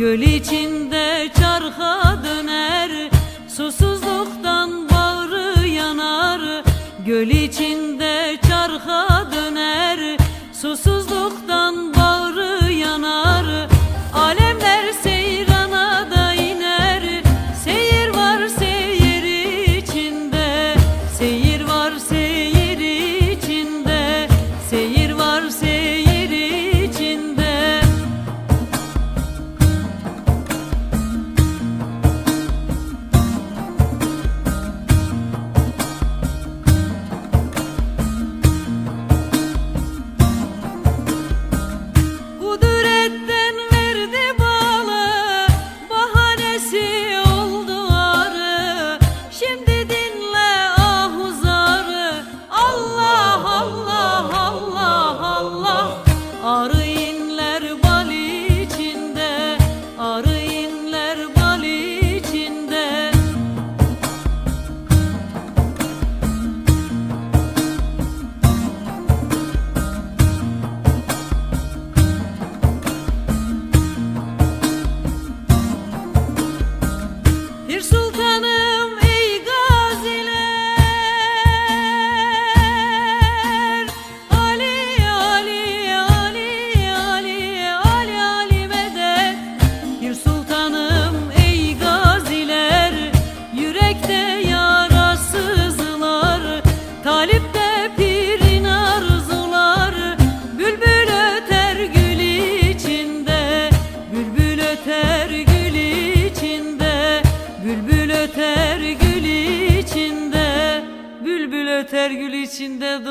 Göl içinde çarha içinde